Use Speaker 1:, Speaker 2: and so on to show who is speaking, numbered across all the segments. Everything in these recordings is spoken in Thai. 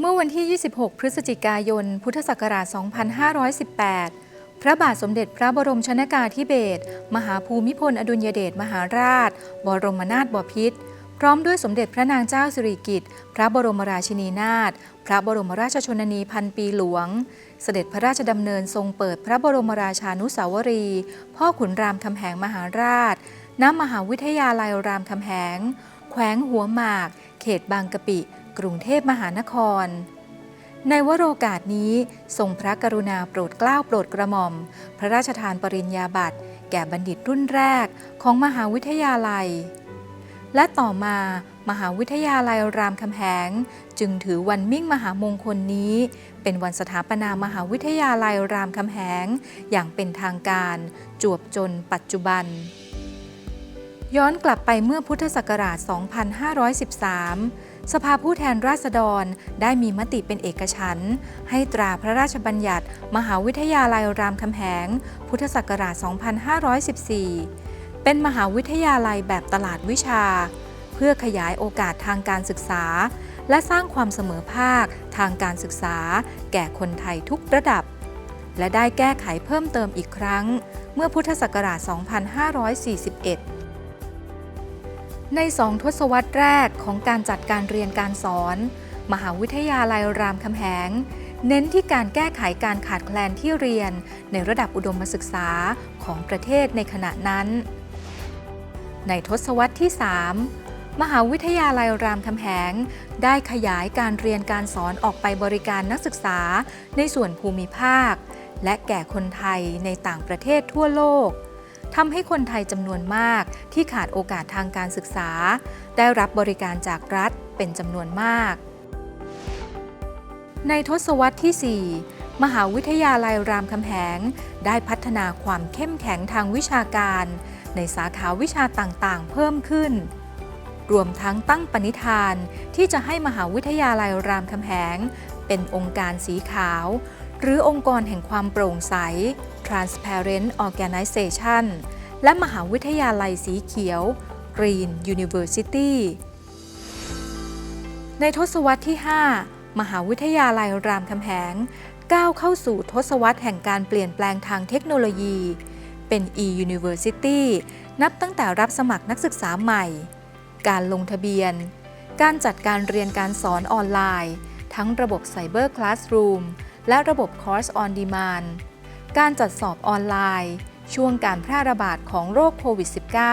Speaker 1: เมื่อวันที่ 26 พฤศจิกายน พุทธศักราช 2518 พระบาทสมเด็จพระบรมชนากาธิเบศร มหาภูมิพล อดุลยเดชมหาราช บรมนาถบพิตร พร้อมด้วยสมเด็จพระนางเจ้าสิริกิติ์ พระบรมราชินีนาถ พระบรมราชชนนีพันปีหลวง เสด็จพระราชดำเนินทรงเปิดพระบรมราชานุสาวรีย์ พ่อขุนรามคำแหงมหาราช ณ มหาวิทยาลัยรามคำแหง แขวงหัวหมาก เขตบางกะปิ กรุงเทพมหานคร ในวโรกาสนี้ทรงพระกรุณาโปรดเกล้าโปรดกระหม่อม พระราชทานปริญญาบัตร แก่บัณฑิตรุ่นแรกของมหาวิทยาลัย และต่อมามหาวิทยาลัยรามคำแหง จึงถือวันมิ่งมหามงคลนี้ เป็นวันสถาปนามหาวิทยาลัยรามคำแหง อย่างเป็นทางการ จวบจนปัจจุบัน ย้อนกลับไปเมื่อพุทธศักราช 2513 สภาผู้แทนราษฎรได้มีมติเป็นเอกฉันท์ให้ตราพระราชบัญญัติ มหาวิทยาลัยรามคำแหง พุทธศักราช 2514 เป็นมหาวิทยาลัยแบบตลาดวิชา เพื่อขยายโอกาสทางการศึกษา และสร้างความเสมอภาคทางการศึกษา แก่คนไทยทุกระดับ และได้แก้ไขเพิ่มเติมอีกครั้ง เมื่อพุทธศักราช 2541 ในสองทศวรรษแรกของการจัดการเรียนการสอน มหาวิทยาลัยรามคำแหง เน้นที่การแก้ไขการขาดแคลนที่เรียนในระดับอุดมศึกษาของประเทศในขณะนั้น ในทศวรรษที่ 3 มหาวิทยาลัยรามคำแหง ได้ขยายการเรียนการสอนออกไปบริการนักศึกษาในส่วนภูมิภาค และแก่คนไทยในต่างประเทศทั่วโลก ทำให้คนไทยจำนวนมากที่ขาดโอกาสทางการศึกษา ได้รับบริการจากรัฐเป็นจำนวนมาก ในทศวรรษที่ 4 มหาวิทยาลัยรามคำแหง ได้พัฒนาความเข้มแข็งทางวิชาการ ในสาขาวิชาต่างๆ เพิ่มขึ้น รวมทั้งตั้งปณิธานที่จะให้มหาวิทยาลัยรามคำแหง เป็นองค์การสีขาว หรือองค์กรแห่งความโปร่งใส Transparent Organization และมหาวิทยาลัยสีเขียว Green University ในทศวรรษที่ 5 มหาวิทยาลัยรามคำแหงก้าวเข้าสู่ทศวรรษแห่งการเปลี่ยนแปลงทางเทคโนโลยี เป็น e-University นับตั้งแต่รับสมัครนักศึกษาใหม่ การลงทะเบียน การจัดการเรียนการสอนออนไลน์ ทั้งระบบ Cyber Classroom และระบบ Course on Demand การจัดสอบออนไลน์ ช่วงการแพร่ระบาดของโรคโควิด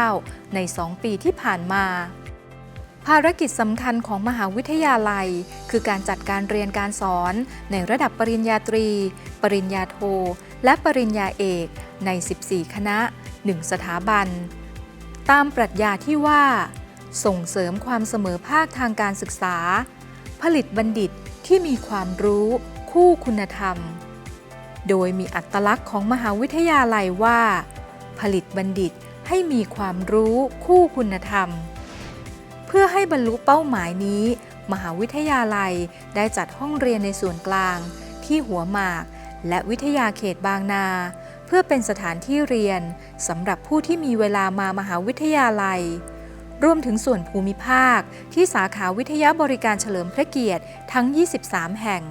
Speaker 1: -19 ใน 2 ปีที่ผ่านมา ภารกิจสำคัญของมหาวิทยาลัย คือการจัดการเรียนการสอนในระดับปริญญาตรี ปริญญาโท และปริญญาเอกใน 14 คณะ 1 สถาบัน ตามปรัชญาที่ว่า ส่งเสริมความเสมอภาคทางการศึกษา ผลิตบัณฑิตที่มีความรู้ คู่คุณธรรม โดยมีอัตลักษณ์ของมหาวิทยาลัยว่า ผลิตบัณฑิตให้มีความรู้คู่คุณธรรม เพื่อให้บรรลุเป้าหมายนี้ มหาวิทยาลัยได้จัดห้องเรียนในส่วนกลาง ที่หัวหมาก และวิทยาเขตบางนา เพื่อเป็นสถานที่เรียนสำหรับผู้ที่มีเวลามามหาวิทยาลัยรวมถึงส่วนภูมิภาคที่สาขาวิทยาบริการเฉลิมพระเกียรติทั้ง 23 แห่ง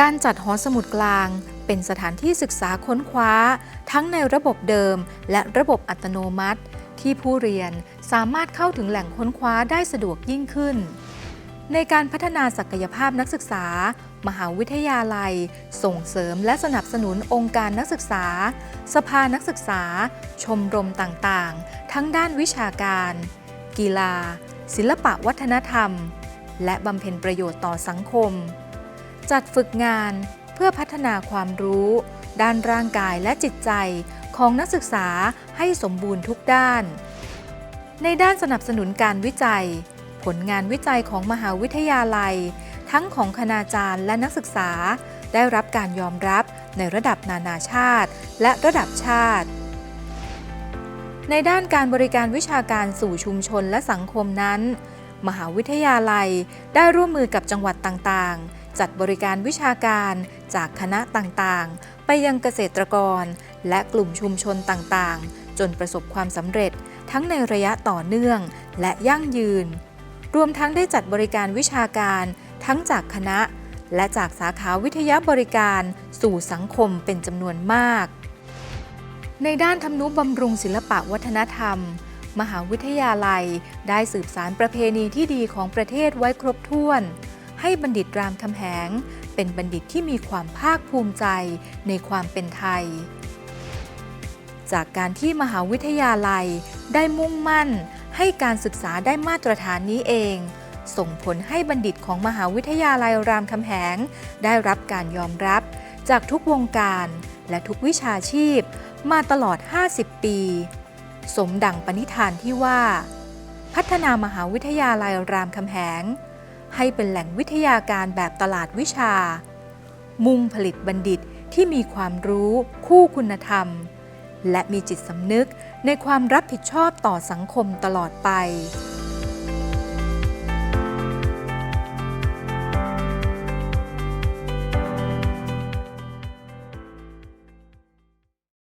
Speaker 1: การจัดหอสมุดกลาง เป็นสถานที่ศึกษาค้นคว้า ทั้งในระบบเดิม และระบบอัตโนมัติ ที่ผู้เรียนสามารถเข้าถึงแหล่งค้นคว้าได้สะดวกยิ่งขึ้น ในการพัฒนาศักยภาพนักศึกษา มหาวิทยาลัย ส่งเสริมและสนับสนุนองค์การนักศึกษา สภานักศึกษา ชมรมต่างๆ ทั้งด้านวิชาการ กีฬา ศิลปะวัฒนธรรม และบำเพ็ญประโยชน์ต่อสังคม จัดฝึกงานเพื่อพัฒนาความรู้ ด้านร่างกายและจิตใจของนักศึกษาให้สมบูรณ์ทุกด้าน ในด้านสนับสนุนการวิจัย ผลงานวิจัยของมหาวิทยาลัย ทั้งของคณาจารย์และนักศึกษา ได้รับการยอมรับในระดับนานาชาติ และระดับชาติ ในด้านการบริการวิชาการสู่ชุมชนและสังคมนั้น มหาวิทยาลัยได้ร่วมมือกับจังหวัดต่างๆ จัดบริการวิชาการจากคณะต่างๆ ไปยังเกษตรกร และกลุ่มชุมชนต่างๆ จนประสบความสำเร็จทั้งในระยะต่อเนื่องและยั่งยืน รวมทั้งได้จัดบริการวิชาการทั้งจากคณะ และจากสาขาวิทยาบริการสู่สังคมเป็นจำนวนมาก ในด้านทำนุบำรุงศิลปะวัฒนธรรม มหาวิทยาลัยได้สืบสารประเพณีที่ดีของประเทศไว้ครบถ้วน ให้บัณฑิตรามคำแหง เป็นบัณฑิตที่มีความภาคภูมิใจในความเป็นไทย จากการที่มหาวิทยาลัยได้มุ่งมั่น ให้การศึกษาได้มาตรฐานนี้เอง ส่งผลให้บัณฑิตของมหาวิทยาลัยรามคำแหง ได้รับการยอมรับ จากทุกวงการและทุกวิชาชีพมาตลอด 50 ปี สมดังปณิธานที่ว่า พัฒนามหาวิทยาลัยรามคำแหง ให้เป็นแหล่งวิทยาการแบบตลาดวิชา มุ่งผลิตบัณฑิตที่มีความรู้คู่คุณธรรม และมีจิตสำนึกในความรับผิดชอบต่อสังคมตลอดไป